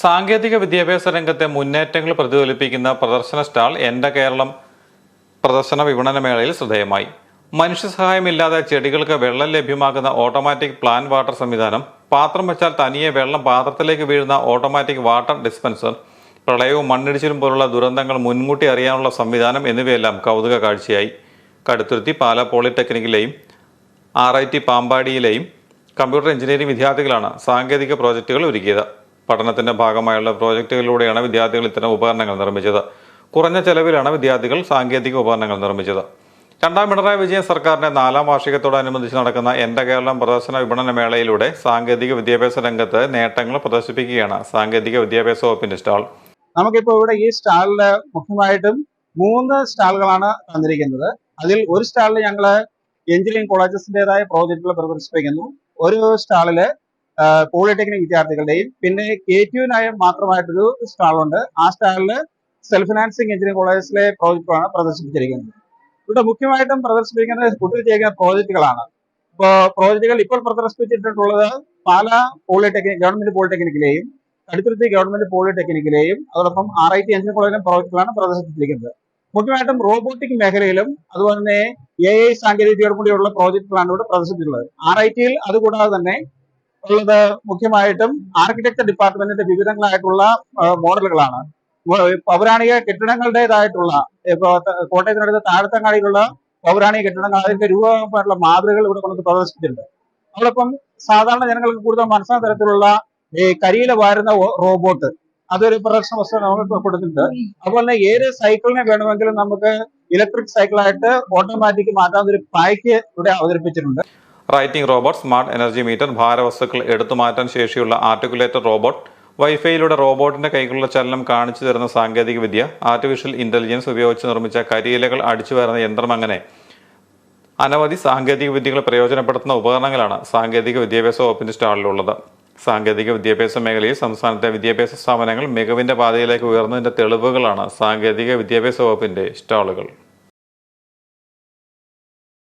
സാങ്കേതിക വിദ്യാഭ്യാസ രംഗത്തെ മുന്നേറ്റങ്ങൾ പ്രതിഫലിപ്പിക്കുന്ന പ്രദർശന സ്റ്റാൾ എന്റെ കേരളം പ്രദർശന വിപണന മേളയിൽ ശ്രദ്ധേയമായി. മനുഷ്യ സഹായമില്ലാതെ ചെടികൾക്ക് വെള്ളം ലഭ്യമാക്കുന്ന ഓട്ടോമാറ്റിക് പ്ലാൻ വാട്ടർ സംവിധാനം പാത്രം വെച്ചാൽ തനിയെ വെള്ളം പാത്രത്തിലേക്ക് വീഴുന്ന ഓട്ടോമാറ്റിക് വാട്ടർ ഡിസ്പെൻസർ പ്രളയവും മണ്ണിടിച്ചിലും പോലുള്ള ദുരന്തങ്ങൾ മുൻകൂട്ടി അറിയാനുള്ള സംവിധാനം എന്നിവയെല്ലാം കൗതുക കാഴ്ചയായി. കടുത്തുരുത്തി പാലാ പോളിടെക്നിക്കിലെയും ആർ ഐ ടി പാമ്പാടിയിലെയും കമ്പ്യൂട്ടർ എഞ്ചിനീയറിംഗ് വിദ്യാർത്ഥികളാണ് സാങ്കേതിക പ്രോജക്റ്റുകൾ ഒരുക്കിയത്. പഠനത്തിന്റെ ഭാഗമായുള്ള പ്രോജക്റ്റുകളിലൂടെയാണ് വിദ്യാർത്ഥികൾ ഇത്തരം ഉപകരണങ്ങൾ നിർമ്മിച്ചത്. കുറഞ്ഞ ചെലവിലാണ് വിദ്യാർത്ഥികൾ സാങ്കേതിക ഉപകരണങ്ങൾ നിർമ്മിച്ചത്. രണ്ടാം പിണറായി വിജയൻ സർക്കാരിന്റെ നാലാം വാർഷികത്തോടനുബന്ധിച്ച് നടക്കുന്ന എന്റെ കേരളം പ്രദർശന വിപണന മേളയിലൂടെ സാങ്കേതിക വിദ്യാഭ്യാസ രംഗത്ത് നേട്ടങ്ങൾ പ്രദർശിപ്പിക്കുകയാണ് സാങ്കേതിക വിദ്യാഭ്യാസ വകുപ്പിന്റെ സ്റ്റാൾ. നമുക്കിപ്പോൾ ഇവിടെ ഈ സ്റ്റാളിൽ മുഖ്യമായിട്ടും മൂന്ന് സ്റ്റാളുകളാണ് തന്നിരിക്കുന്നത്. അതിൽ ഒരു സ്റ്റാളിൽ ഞങ്ങൾ എഞ്ചിനീയറിംഗ് കോളേജസിന്റെതായ പ്രോജക്റ്റുകൾ പ്രദർശിപ്പിക്കുന്നു. ഒരു സ്റ്റാളിൽ പോളിടെക്നിക് വിദ്യാർത്ഥികളുടെയും പിന്നെ കെ ടുവിനായ മാത്രമായിട്ടൊരു സ്റ്റാളുണ്ട് ആ സ്റ്റാളിൽ സെൽഫ് ഫിനാൻസിങ് എഞ്ചിനീയറിംഗ് കോളേജിലെ പ്രോജക്റ്റാണ് പ്രദർശിപ്പിച്ചിരിക്കുന്നത്. ഇവിടെ മുഖ്യമായിട്ടും പ്രദർശിപ്പിക്കുന്നത് കുട്ടികൾ ചെയ്യുന്ന പ്രോജക്റ്റുകളാണ് ഇപ്പോൾ പ്രോജക്റ്റുകൾ ഇപ്പോൾ പ്രദർശിപ്പിച്ചിട്ടുള്ളത് പാല പോളിടെക്നിക് ഗവൺമെന്റ് പോളിടെക്നിക്കിലെയും കടുത്തുരുത്തി ഗവൺമെന്റ് പോളിടെക്നിക്കിലെയും അതോടൊപ്പം ആർ ഐ ടി എഞ്ചിനീയറിംഗ് കോളേജിലും പ്രോജക്റ്റുകളാണ് പ്രദർശിപ്പിച്ചിരിക്കുന്നത്. മുഖ്യമായിട്ടും റോബോട്ടിക് മേഖലയിലും അതുപോലെ തന്നെ എ ഐ സാങ്കേതികതയോട് കൂടിയുള്ള പ്രോജക്റ്റുകളാണ് ഇവിടെ പ്രദർശിപ്പിച്ചിട്ടുള്ളത്. ആർ ഐ ടിയിൽ അതുകൂടാതെ തന്നെ ഉള്ളത് മുഖ്യമായിട്ടും ആർക്കിടെക്ചർ ഡിപ്പാർട്ട്മെന്റിന്റെ വിവിധങ്ങളായിട്ടുള്ള മോഡലുകളാണ്. പൗരാണിക കെട്ടിടങ്ങളുടേതായിട്ടുള്ള ഇപ്പൊ കോട്ടയത്തിനടുത്ത് താഴത്തങ്ങാടിയിലുള്ള പൗരാണിക കെട്ടിടങ്ങൾ അതിന്റെ രൂപമായിട്ടുള്ള മാതൃകകൾ ഇവിടെ കൊണ്ട് പ്രദർശിപ്പിച്ചിട്ടുണ്ട്. അതോടൊപ്പം സാധാരണ ജനങ്ങൾക്ക് കൂടുതൽ മനസ്സിലാക്കുന്ന തരത്തിലുള്ള ഈ കരിയില വാരുന്ന റോബോട്ട് അതൊരു പ്രദർശന വസ്തു നമ്മൾ കൊടുത്തിട്ടുണ്ട്. അതുപോലെ തന്നെ ഏത് സൈക്കിളിനെ വേണമെങ്കിലും നമുക്ക് ഇലക്ട്രിക് സൈക്കിളായിട്ട് ഓട്ടോമാറ്റിക് മാറ്റാവുന്ന ഒരു പായ്ക്ക് ഇവിടെ അവതരിപ്പിച്ചിട്ടുണ്ട്. Writing robot smart energy meter ഭാരവസ്തുക്കൾ എടുത്തു മാറ്റാൻ ശേഷിയുള്ള ആർട്ടിക്കുലേറ്റർ റോബോട്ട് വൈഫൈയിലൂടെ റോബോട്ടിന്റെ കൈകളുടെ ചലനം കാണിച്ചു തരുന്ന സാങ്കേതിക വിദ്യ ആർട്ടിഫിഷ്യൽ ഇന്റലിജൻസ് ഉപയോഗിച്ച് നിർമ്മിച്ച കരിയിലകൾ അടിച്ചു വരുന്ന യന്ത്രം അങ്ങനെ അനവധി സാങ്കേതിക വിദ്യകൾ പ്രയോജനപ്പെടുത്തുന്ന ഉപകരണങ്ങളാണ് സാങ്കേതിക വിദ്യാഭ്യാസ വകുപ്പിന്റെ സ്റ്റാളിലുള്ളത്. സാങ്കേതിക വിദ്യാഭ്യാസ മേഖലയിൽ സംസ്ഥാനത്തെ വിദ്യാഭ്യാസ സ്ഥാപനങ്ങൾ മികവിന്റെ പാതയിലേക്ക് ഉയർന്നതിന്റെ തെളിവുകളാണ് സാങ്കേതിക വിദ്യാഭ്യാസ വകുപ്പിന്റെ സ്റ്റാളുകൾ.